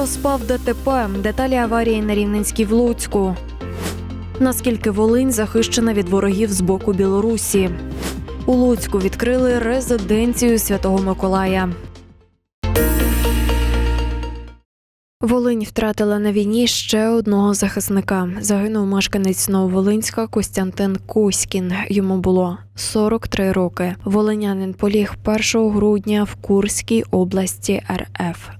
Розпав ДТП. Деталі аварії на Рівненській в Луцьку. Наскільки Волинь захищена від ворогів з боку Білорусі. У Луцьку відкрили резиденцію Святого Миколая. Волинь втратила на війні ще одного захисника. Загинув мешканець Нововолинська Костянтин Кузькін. Йому було 43 роки. Волинянин поліг 1 грудня в Курській області РФ.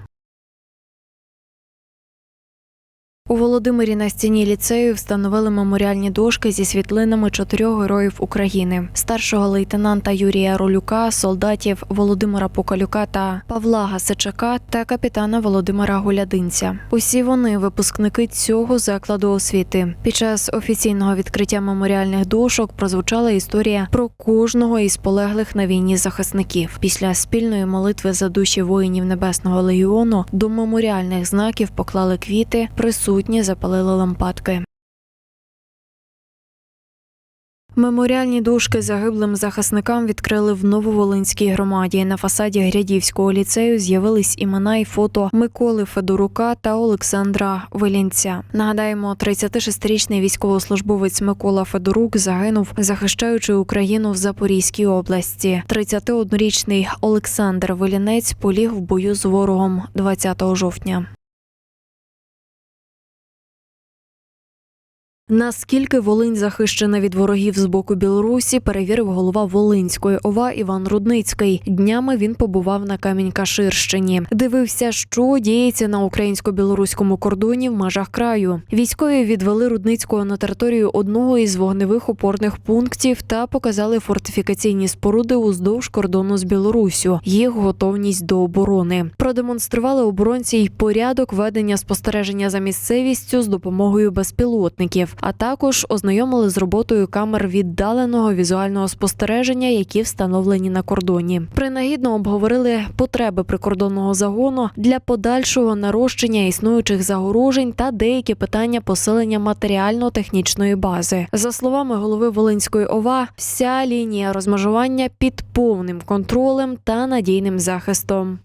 У Володимирі на стіні ліцею встановили меморіальні дошки зі світлинами чотирьох героїв України: старшого лейтенанта Юрія Ролюка, солдатів Володимира Покалюка та Павла Гасичака та капітана Володимира Гулядинця. Усі вони випускники цього закладу освіти. Під час офіційного відкриття меморіальних дошок прозвучала історія про кожного із полеглих на війні захисників. Після спільної молитви за душі воїнів Небесного легіону до меморіальних знаків поклали квіти. Присутні запалили лампадки. Меморіальні дошки загиблим захисникам відкрили в Нововолинській громаді. На фасаді Грядівського ліцею з'явились імена і фото Миколи Федорука та Олександра Вилінця. Нагадаємо, 36-річний військовослужбовець Микола Федорук загинув, захищаючи Україну в Запорізькій області. 31-річний Олександр Вилінець поліг в бою з ворогом 20 жовтня. Наскільки Волинь захищена від ворогів з боку Білорусі, перевірив голова Волинської ОВА Іван Рудницький. Днями він побував на Камінь-Каширщині. Дивився, що діється на українсько-білоруському кордоні в межах краю. Військові відвели Рудницького на територію одного із вогневих опорних пунктів та показали фортифікаційні споруди уздовж кордону з Білоруссю, їх готовність до оборони. Продемонстрували оборонці й порядок ведення спостереження за місцевістю з допомогою безпілотників а також ознайомили з роботою камер віддаленого візуального спостереження, які встановлені на кордоні. Принагідно обговорили потреби прикордонного загону для подальшого нарощення існуючих загорожень та деякі питання посилення матеріально-технічної бази. За словами голови Волинської ОВА, вся лінія розмежування під повним контролем та надійним захистом.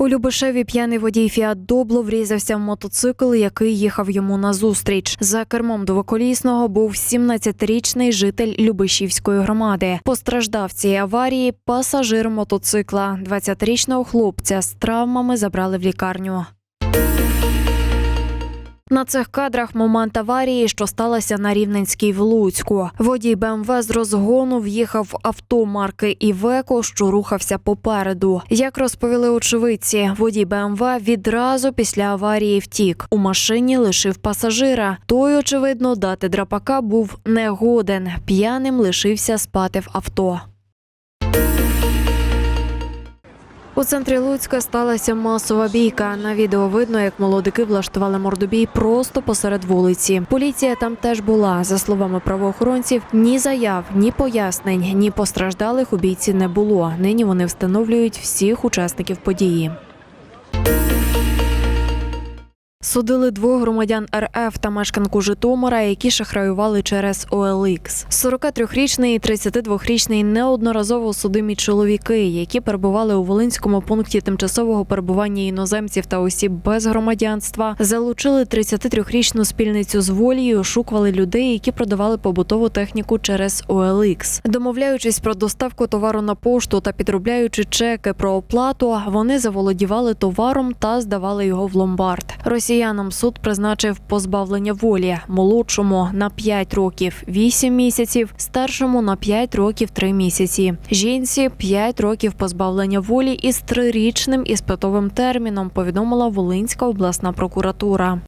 У Любишеві п'яний водій Фіат Добло врізався в мотоцикл, який їхав йому назустріч. За кермом двоколісного був 17-річний житель Любишівської громади. Постраждав цій аварії пасажир мотоцикла. 20-річного хлопця з травмами забрали в лікарню. На цих кадрах момент аварії, що сталося на Рівненській в Луцьку. Водій БМВ з розгону в'їхав в авто марки Івеко, що рухався попереду. Як розповіли очевидці, водій БМВ відразу після аварії втік. У машині лишив пасажира. Той, очевидно, дати драпака був негоден. П'яним лишився спати в авто. У центрі Луцька сталася масова бійка. На відео видно, як молодики влаштували мордобій просто посеред вулиці. Поліція там теж була. За словами правоохоронців, ні заяв, ні пояснень, ні постраждалих у бійці не було. Нині вони встановлюють всіх учасників події. Судили двох громадян РФ та мешканку Житомира, які шахраювали через OLX. 43-річний і 32-річний неодноразово судимі чоловіки, які перебували у Волинському пункті тимчасового перебування іноземців та осіб без громадянства, залучили 33-річну спільницю з волі і ошукували людей, які продавали побутову техніку через OLX. Домовляючись про доставку товару на пошту та підробляючи чеки про оплату, вони заволодівали товаром та здавали його в ломбард. Росіянам суд призначив позбавлення волі молодшому на 5 років 8 місяців, старшому на 5 років 3 місяці. Жінці 5 років позбавлення волі із трирічним іспитовим терміном. Повідомила Волинська обласна прокуратура.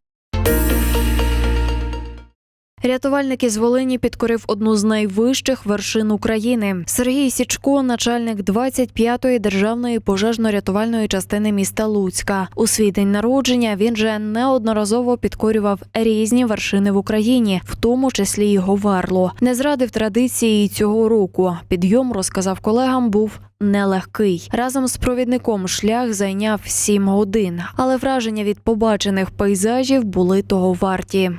Рятувальник із Волині підкорив одну з найвищих вершин України. Сергій Січко, начальник 25-ї державної пожежно-рятувальної частини міста Луцька. У свій день народження він же неодноразово підкорював різні вершини в Україні, в тому числі й Говерло. Не зрадив традиції цього року. Підйом розказав колегам, був нелегкий. Разом з провідником шлях зайняв 7 годин, але враження від побачених пейзажів були того варті.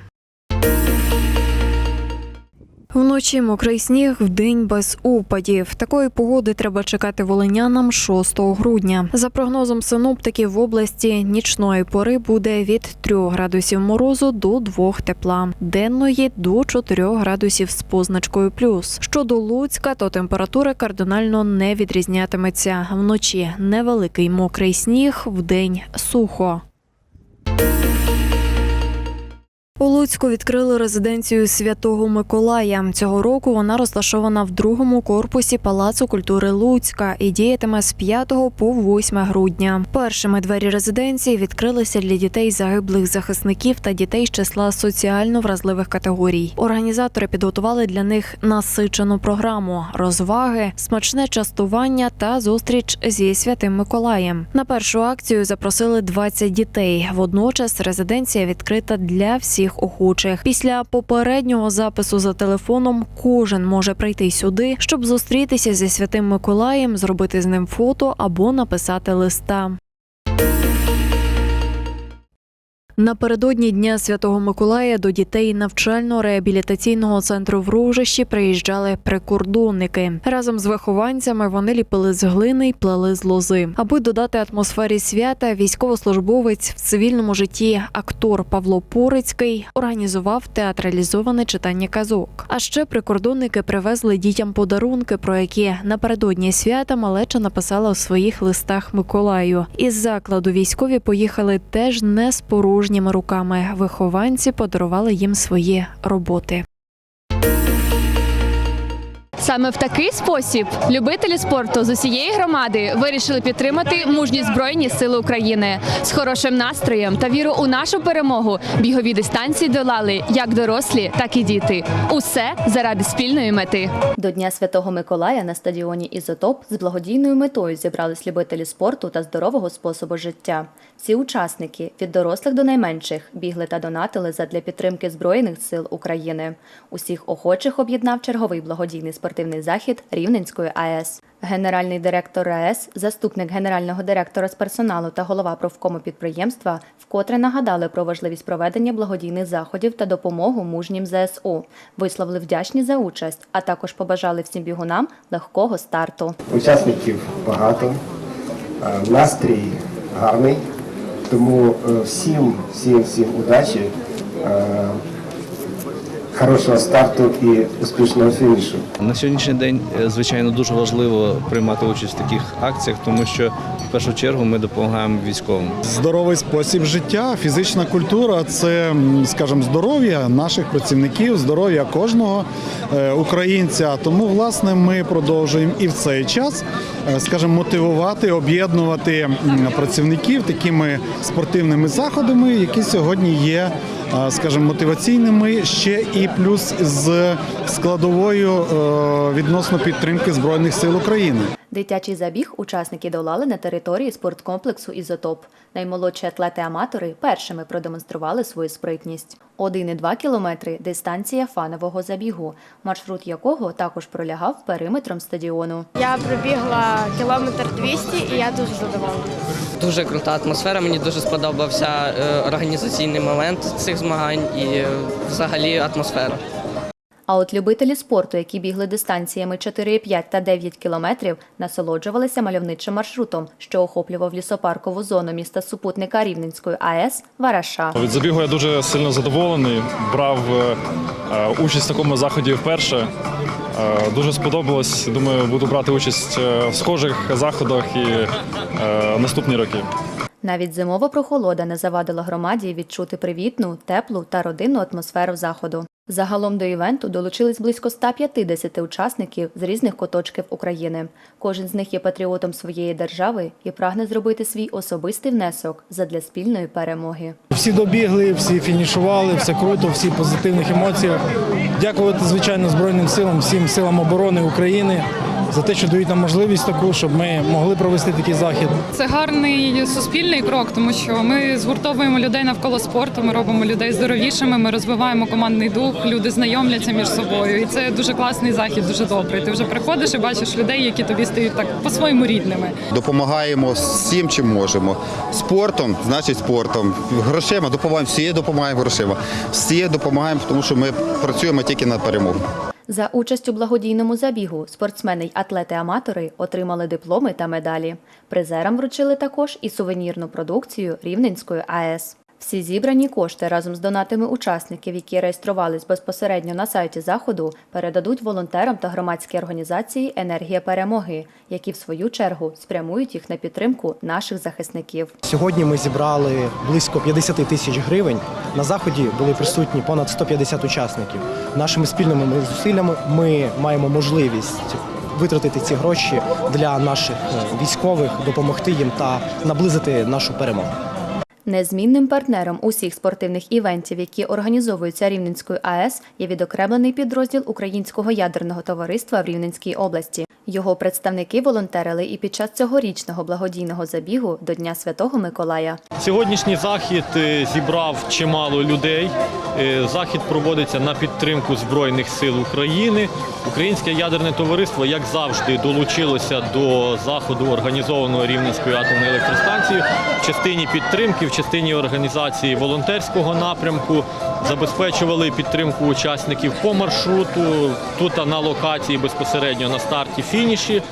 Вночі мокрий сніг, вдень без опадів. Такої погоди треба чекати волинянам 6 грудня. За прогнозом синоптиків в області нічної пори буде від 3 градусів морозу до 2 тепла, денної до 4 градусів з позначкою плюс. Щодо Луцька, то температура кардинально не відрізнятиметься. Вночі невеликий мокрий сніг, вдень сухо. У Луцьку відкрили резиденцію Святого Миколая. Цього року вона розташована в другому корпусі Палацу культури Луцька і діятиме з 5 по 8 грудня. Першими двері резиденції відкрилися для дітей загиблих захисників та дітей з числа соціально вразливих категорій. Організатори підготували для них насичену програму, розваги, смачне частування та зустріч зі святим Миколаєм. На першу акцію запросили 20 дітей. Водночас резиденція відкрита для всіх охочих. Після попереднього запису за телефоном кожен може прийти сюди, щоб зустрітися зі святим Миколаєм, зробити з ним фото або написати листа. Напередодні Дня Святого Миколая до дітей навчально-реабілітаційного центру в Ружищі приїжджали прикордонники. Разом з вихованцями вони ліпили з глини й плели з лози. Аби додати атмосфері свята, військовослужбовець в цивільному житті актор Павло Порицький організував театралізоване читання казок. А ще прикордонники привезли дітям подарунки, про які напередодні свята малеча написала у своїх листах Миколаю. Із закладу військові поїхали теж не з порожніми руками. Вихованці подарували їм свої роботи. Саме в такий спосіб любителі спорту з усієї громади вирішили підтримати мужні збройні сили України з хорошим настроєм та віру у нашу перемогу. Бігові дистанції долали як дорослі, так і діти. Усе заради спільної мети. До Дня Святого Миколая на стадіоні Ізотоп з благодійною метою зібрались любителі спорту та здорового способу життя. Всі учасники від дорослих до найменших бігли та донатили задля підтримки Збройних сил України. Усіх охочих об'єднав черговий благодійний спортивний захід Рівненської АЕС. Генеральний директор АЕС, заступник генерального директора з персоналу та голова профкому підприємства вкотре нагадали про важливість проведення благодійних заходів та допомогу мужнім ЗСУ. Висловили вдячні за участь, а також побажали всім бігунам легкого старту. Учасників багато, е, настрій гарний, тому е, всім, всім, всім удачі, е, хорошого старту і успішного фінішу. На сьогоднішній день, е, звичайно, дуже важливо приймати участь в таких акціях, тому що в першу чергу ми допомагаємо військовим. Здоровий спосіб життя, фізична культура це, скажімо, здоров'я наших працівників, здоров'я кожного е, українця. Тому, власне, ми продовжуємо і в цей час, е, скажімо, мотивувати, об'єднувати працівників такими спортивними заходами, які сьогодні є. Скажімо, мотиваційними ще і плюс з складовою е, відносно підтримки збройних сил України. Дитячий забіг учасники долали на території спорткомплексу Ізотоп. Наймолодші атлети-аматори першими продемонстрували свою спритність. 1,2 кілометри дистанція фанового забігу, маршрут якого також пролягав периметром стадіону. Я пробігла кілометр 200 і я дуже задоволена. Дуже крута атмосфера. Мені дуже сподобався е, організаційний момент цих змагань і взагалі атмосфера. А от любителі спорту, які бігли дистанціями 4,5 та 9 кілометрів, насолоджувалися мальовничим маршрутом, що охоплював лісопаркову зону міста супутника Рівненської АЕС Вараша. Від забігу я дуже сильно задоволений. Брав е, е, участь в такому заході вперше. Е, Дуже сподобалось. Думаю, буду брати участь е, в схожих заходах і е, наступні роки. Навіть зимова прохолода не завадила громаді відчути привітну, теплу та родинну атмосферу заходу. Загалом до івенту долучились близько 150 учасників з різних куточків України. Кожен з них є патріотом своєї держави і прагне зробити свій особистий внесок задля спільної перемоги. Всі добігли, всі фінішували, все круто, всі позитивних емоціях. Дякувати, звичайно, Збройним силам, всім силам оборони України за те, що дають нам можливість таку, щоб ми могли провести такий захід. Це гарний суспільний крок, тому що ми згуртовуємо людей навколо спорту. Ми робимо людей здоровішими. Ми розвиваємо командний дух. Люди знайомляться між собою, і це дуже класний захід, дуже добрий. Ти вже приходиш і бачиш людей, які тобі стають так по-своєму рідними. Допомагаємо всім, чим можемо. Спортом, значить спортом. Грошима допомагаємо, всі допомагаємо грошима. Всі допомагаємо, тому що ми працюємо тільки на перемогу. За участь у благодійному забігу спортсмени й атлети-аматори отримали дипломи та медалі. Призерам вручили також і сувенірну продукцію Рівненської АЕС. Всі зібрані кошти разом з донатами учасників, які реєструвались безпосередньо на сайті заходу, передадуть волонтерам та громадській організації Енергія перемоги, які в свою чергу спрямують їх на підтримку наших захисників. Сьогодні ми зібрали близько 50 тисяч гривень. На заході були присутні понад 150 учасників. Нашими спільними зусиллями ми маємо можливість витратити ці гроші для наших е, військових, допомогти їм та наблизити нашу перемогу. Незмінним партнером усіх спортивних івентів, які організовуються Рівненською АЕС, є відокремлений підрозділ Українського ядерного товариства в Рівненській області. Його представники волонтерили і під час цьогорічного благодійного забігу до Дня Святого Миколая. Сьогоднішній захід е, зібрав чимало людей. Е, Захід проводиться на підтримку Збройних сил України. Українське ядерне товариство, як завжди, долучилося до заходу організованого Рівненською атомною електростанцією в частині підтримки, в частині організації волонтерського напрямку. Забезпечували підтримку учасників по маршруту, тут на локації безпосередньо на старті фініші.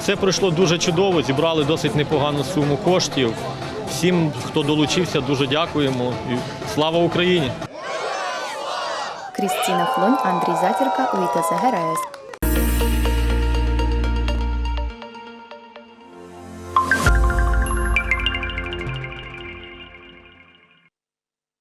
Все пройшло дуже чудово, зібрали досить непогану суму коштів. Всім, хто долучився, дуже дякуємо. І слава Україні! Крістіна Флонь, Андрій Затірка, УІТС ГРС.